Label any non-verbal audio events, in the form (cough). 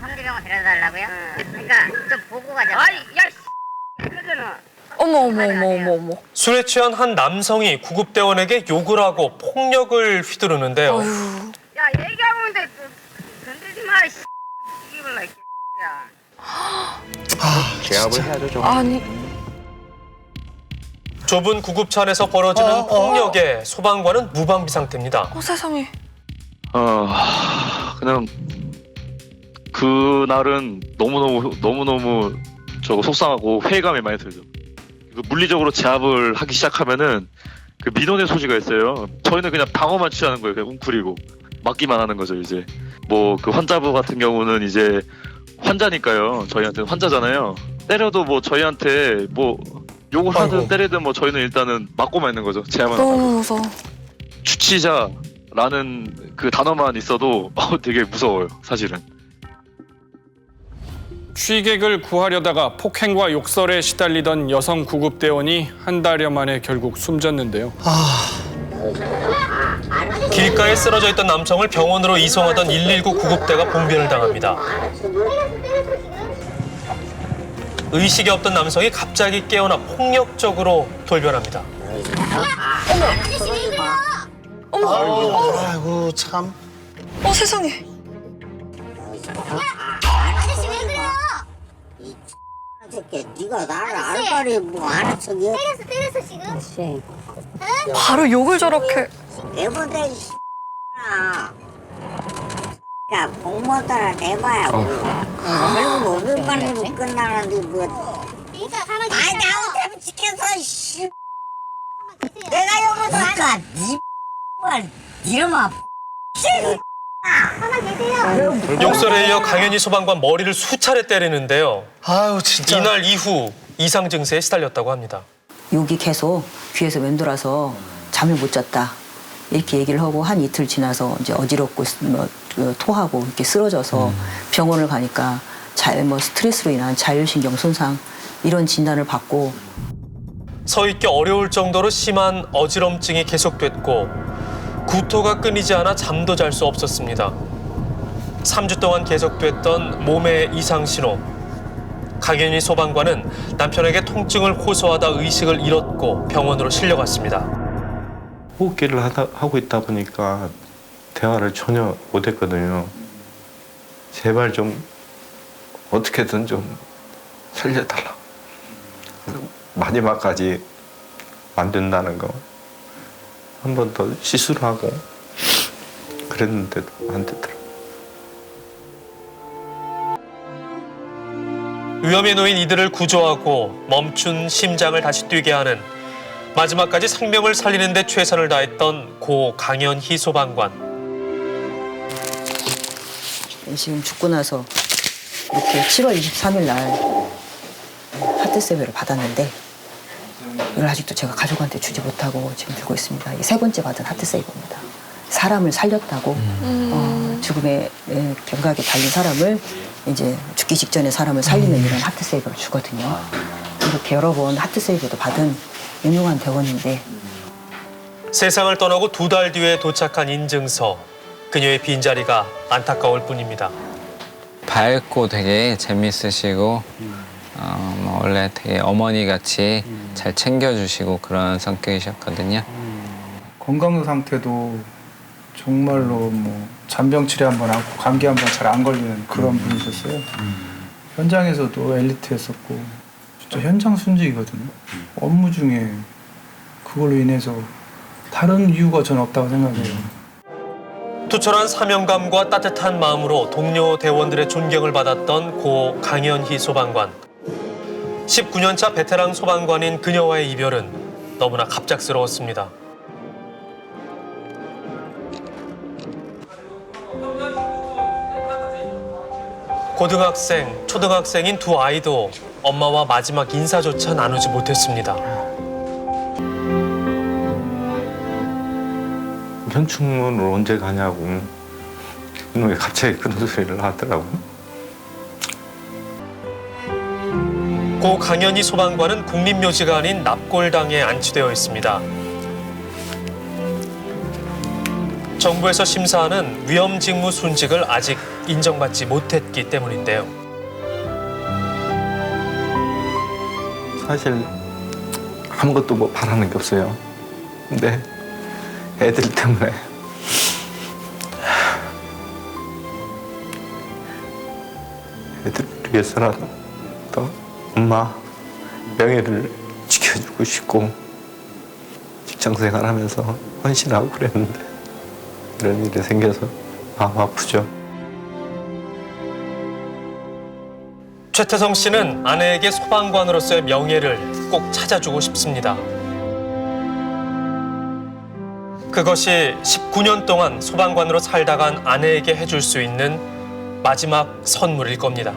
성지병원 데려달라고요? 그러니까 좀 보고 가자. 아이 야 그러잖아. 어머 어머 어머 어머 어머. 술에 취한 한 남성이 구급대원에게 욕을 하고 폭력을 휘두르는데요. 야 얘기하고 있는데 그, 건들지 마. 씨. 이걸 나 야. 제압을 해야죠 좀. 아니 좁은 구급차 안에서 벌어지는 어, 어. 폭력에 소방관은 무방비 상태입니다. 어 세상에. 어 그냥 그날은 너무 너무 너무 너무 저거 속상하고 회의감이 많이 들죠. 그 물리적으로 제압을 하기 시작하면은 그 민원의 소지가 있어요. 저희는 그냥 방어만 취하는 거예요. 그냥 웅크리고 막기만 하는 거죠 이제. 뭐 그 환자부 같은 경우는 이제 환자니까요. 저희한테는 환자잖아요. 때려도 뭐 저희한테 뭐 욕을 하든 아이고. 때리든 뭐 저희는 일단은 맞고만 있는 거죠. 제압만 하고. 너무 무서워. 주치자라는 그 단어만 있어도 어, (laughs) 되게 무서워요, 사실은. 취객을 구하려다가 폭행과 욕설에 시달리던 여성 구급대원이 한 달여 만에 결국 숨졌는데요. 길가에 쓰러져 있던 남성을 병원으로 이송하던 119 구급대가 봉변을 당합니다. 의식이 없던 남성이 갑자기 깨어나 폭력적으로 돌변합니다. 아이고 참. 어 세상에. 새끼 네가 나를 알바리 뭐 하는 척이야? 때렸어 때렸어 지금? 바로 욕을 저렇게. 내보내 이야 공무원 따라 내봐야 결국 500만으로 끝나는데 뭐. 아니 나 혼자 지켜서 씨 내가 여기서 그러니까 니 이름아 욕설에 이어 강현희 소방관 머리를 수차례 때리는데요. 아유 진짜. 이날 이후 이상 증세에 시달렸다고 합니다. 욕이 계속 귀에서 맴돌아서 잠을 못 잤다. 이렇게 얘기를 하고 한 이틀 지나서 이제 어지럽고 쓰- 뭐, 그 토하고 이렇게 쓰러져서 병원을 가니까 자, 뭐 스트레스로 인한 자율신경 손상 이런 진단을 받고 서 있기 어려울 정도로 심한 어지럼증이 계속됐고 구토가 끊이지 않아 잠도 잘 수 없었습니다. 3주 동안 계속됐던 몸의 이상 신호. 강현희 소방관은 남편에게 통증을 호소하다 의식을 잃었고 병원으로 실려갔습니다. 호흡기를 하다, 하고 있다 보니까 대화를 전혀 못했거든요. 제발 좀 어떻게든 좀 살려달라. 마지막까지 안 된다는 거. 한 번 더 시술을 하고 그랬는데도 안 되더라고요. 위험에 놓인 이들을 구조하고 멈춘 심장을 다시 뛰게 하는 마지막까지 생명을 살리는 데 최선을 다했던 고 강현희 소방관. 지금 죽고 나서 이렇게 7월 23일 날 하트세배를 받았는데 이걸 아직도 제가 가족한테 주지 못하고 지금 들고 있습니다. 이게 세 번째 받은 하트 세이버입니다. 사람을 살렸다고 어, 죽음의 에, 경각에 달린 사람을 이제 죽기 직전에 사람을 살리는 이런 하트 세이버를 주거든요. 이렇게 여러 번 하트 세이버도 받은 유명한 대원인데 세상을 떠나고 두 달 뒤에 도착한 인증서. 그녀의 빈자리가 안타까울 뿐입니다. 밝고 되게 재밌으시고 어, 뭐 원래 되게 어머니 같이 잘 챙겨주시고 그런 성격이셨거든요. 건강 상태도 정말로 뭐 잔병 치레 한번 하고 감기 한번 잘 안 걸리는 그런 분이셨어요. 현장에서도 엘리트였었고 진짜 현장 순직이거든요. 업무 중에 그걸로 인해서 다른 이유가 전 없다고 생각해요. 투철한 사명감과 따뜻한 마음으로 동료 대원들의 존경을 받았던 고 강현희 소방관. 19년차 베테랑 소방관인 그녀와의 이별은 너무나 갑작스러웠습니다. 고등학생, 초등학생인 두 아이도 엄마와 마지막 인사조차 나누지 못했습니다. 현충문을 언제 가냐고 갑자기 그런 소리를 하더라고. 고 강현희 소방관은 국립묘지가 아닌 납골당에 안치되어 있습니다. 정부에서 심사하는 위험 직무 순직을 아직 인정받지 못했기 때문인데요. 사실 아무것도 뭐 바라는 게 없어요. 근데 애들 때문에 애들 위해서라도 또 엄마 명예를 지켜주고 싶고 직장 생활 하면서 헌신하고 그랬는데 이런 일이 생겨서 마음 아프죠. 최태성 씨는 아내에게 소방관으로서의 명예를 꼭 찾아주고 싶습니다. 그것이 19년 동안 소방관으로 살다간 아내에게 해줄 수 있는 마지막 선물일 겁니다.